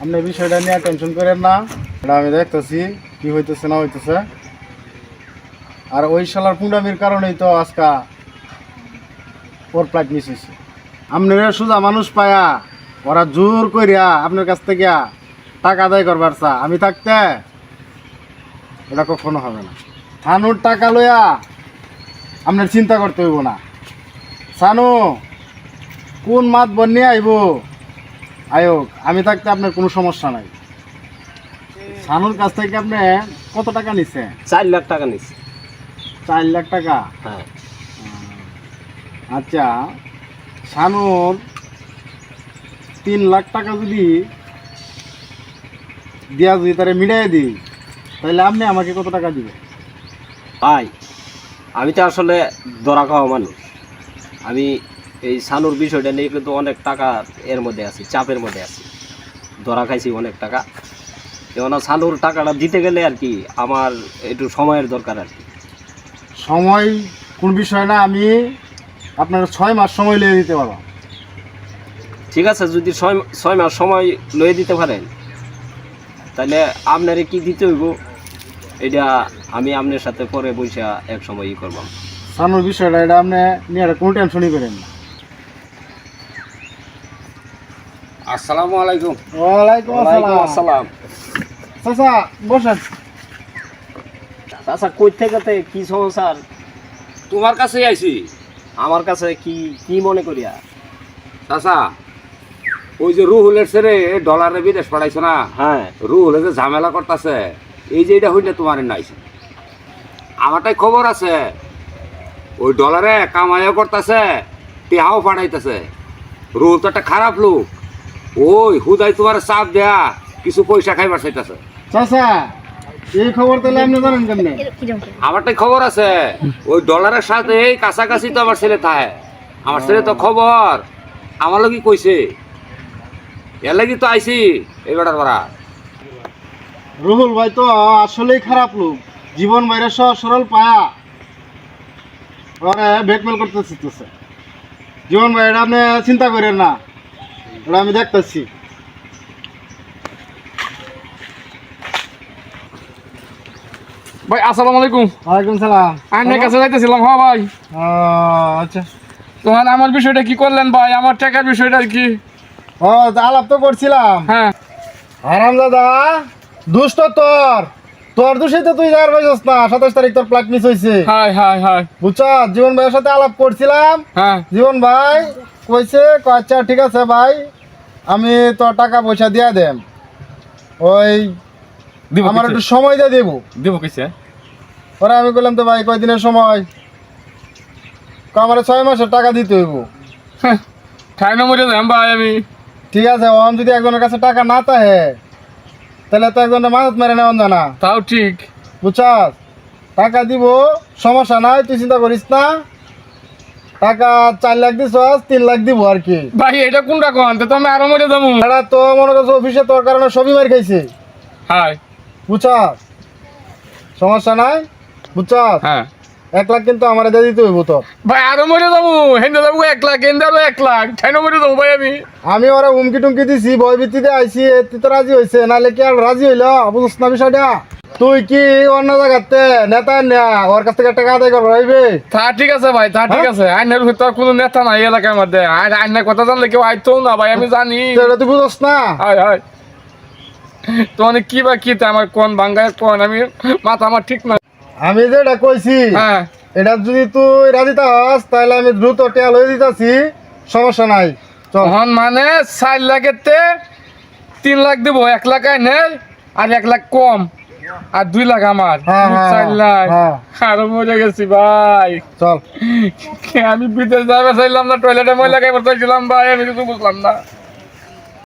আপনি এই বিষয়টা নিয়ে টেনশন করেন না। এটা আমি দেখতেছি, কি হইতেছে, না হইতেছে। আর ওই শালার পুন্ডামির কারণেই তো আজকা ওর ফ্লাইট মিস হয়েছে সোজা মানুষ পায়া, ওরা জোর করিয়া আপনার কাছ থেকে টাকা আদায় করবার চা, আমি থাকতে এটা কখনো হবে না। থানুর টাকা লইয়া আপনার চিন্তা করতে হইব না। সানু, কোন মাত বন্যে আইব? আয়োগ আমি থাকতে আপনার কোনো সমস্যা নাই। সানুর কাছ থেকে আপনি কত টাকা নিছে চার লাখ টাকা নিচ্ছে চার লাখ টাকা? হ্যাঁ। আচ্ছা সানুর তিন লাখ টাকা যদি দিয়া যদি তারে মিটাই দিই তাহলে আপনি আমাকে কত টাকা দিবেন? ভাই আমি তো আসলে দরা খাওয়া মানুষ। আমি এই সানুর বিষয়টা নিয়ে কিন্তু অনেক টাকা এর মধ্যে আছি চাপের মধ্যে আছি। ধরা খাইছি অনেক টাকা। কেননা সানুর টাকাটা দিতে গেলে আর কি আমার একটু সময়ের দরকার আর কি। সময় কোন বিষয় না আমি আপনার ছয় মাস সময় লিয়ে দিতে পারব। ঠিক আছে যদি ছয় ছয় মাস সময় লয়ে দিতে পারেন তাহলে আপনারে কি দিতে হইব? এটা আমি আপনার সাথে পরে বৈশা এক সময় ই করবাম সানুর বিষয়টা এটা আপনি নিয়ে কোনো টেনশনই করেন না। আসসালামু আলাইকুম। ওয়ালাইকুম আসসালাম। চাচা বসেন। আচ্ছা কই থেকে কি সমস্যার তোমার কাছেই আইছি। আমার কাছে কি কি মনে করিয়া? চাচা ওই যে রুহুলের ছেড়ে ডলারে বিদেশ পাঠাইছো না? হ্যাঁ। রুহুলে যে ঝামেলা করতেছে এই যে এটা হইলে তোমার নাইছে আমারটাই খবর আছে। ওই ডলারে কামাইও করতেছে টেহাও পাঠাইতেছে। রুহুল তো একটা খারাপ লোক। ওই হুদাই তোমার চাপ দেয়া কিছু পয়সা খাইবার চাইতেছে। চাচা এই খবর তাহলে আপনি জানেন কেমনে? আমারটাই খবর আছে। ওই ডলারের সাথে এই কাছাকাছি তো আমার ছেলে থাকে। আমার ছেলে তো খবর। আমার লগি কইছে। এর লাগি তো আইছি এই বেটার পাড়া। রুহুল ভাই তো আসলেই খারাপ লোক। জীবন বাইরে সহজ সরল পায়া। ওরা ব্যাকমেল করতে শিখতেছে জীবন ভাই এটা আপনি চিন্তা করেন না। এটা আমি দেখতেছি। ভাই আসসালামু আলাইকুম। ওয়ালাইকুম সালাম। আপনার কাছে যাইতেছিলাম হ্যাঁ ভাই। আচ্ছা। তখন আমার বিষয়টা কি করলেন ভাই? আমার টাকার বিষয়টা আর কি? ও আলাপ তো করছিলাম। হ্যাঁ। আরাম দাদা দুষ্ট তোর। তোর দোষেই তো তুই যাওয়ার পাইছিস না সাতাশ তারিখ তোর মিস হয়েছে হাই হাই হাই বুঝছ? জীবন ভাইয়ের সাথে আলাপ করছিলাম। হ্যাঁ। জীবন ভাই কইছে আচ্ছা ঠিক আছে ভাই আমি তো টাকা পয়সা দিয়া দেম। ওই দিব আমার একটু সময় দিয়ে দেবো। দিব কিসে? পরে আমি বললাম তো ভাই কয়দিনের সময়? আমার ছয় মাসের টাকা দিতে হইব। না মরে যাম ভাই আমি। ঠিক আছে ওম যদি একজনের কাছে টাকা না থাকে তাহলে তো একজন মানত মেরে নেওয়া জানা তাও ঠিক। বুঝছাস? টাকা দিব সমস্যা নাই তুই চিন্তা করিস না। টাকা চার লাখ দিস তিন লাখ দিব আর কি। ভাই এটা কোনটা কোন? তো আমি আরও মরে যাব। এটা তো মনে করছ অফিসে তোর কারণে সবই মার খাইছে। হাই বুঝছাস? সমস্যা নাই? বুঝছাস? হ্যাঁ। এক লাখ কিন্তু আমার দিয়ে দিতে হইব তো। ভাই আরও মরে যাব। হেন্দে যাব এক লাখ হেন্দে আরও এক লাখ। খাই না মরে যাব ভাই আমি। আমি ওরা হুমকি টুমকি দিছি ভয় ভিত্তিতে আইছি এতে তো রাজি হয়েছে নাহলে কি আর রাজি হইল? বুঝছ না বিষয়টা? তুই কি অন্য জায়গাতে নেতা না? ওর কাছ থেকে টাকা আদায় করব হইবে তা ঠিক আছে ভাই তা ঠিক আছে। আইনের ভিতর কোনো নেতা নাই এলাকার মধ্যে। আর আইনের কথা জানলে কেউ আইতো না ভাই আমি জানি। সেটা তুই বুঝছ না? হাই হাই তো অনেক কি বা কি আমার কোন বাঙ্গায় কোন? আমি মাথা আমার ঠিক না। আমি যেটা কইছি হ্যাঁ। এটা যদি তুই রাজি থাস তাহলে আমি দ্রুত টেয়া লই দিতেছি। সমস্যা নাই। তখন মানে চার লাখের তে তিন লাখ দিব এক লাখ আইনে আর এক লাখ কম আর দুই লাখ আমার। হ্যাঁ, হ্যাঁ, চার লাখ। হ্যাঁ। আরও মরে গেছি ভাই। চল। আমি বিদেশ যাবে চাইলাম না টয়লেটে ময়লা খাইবার চাইছিলাম ভাই আমি কিছু বুঝলাম না।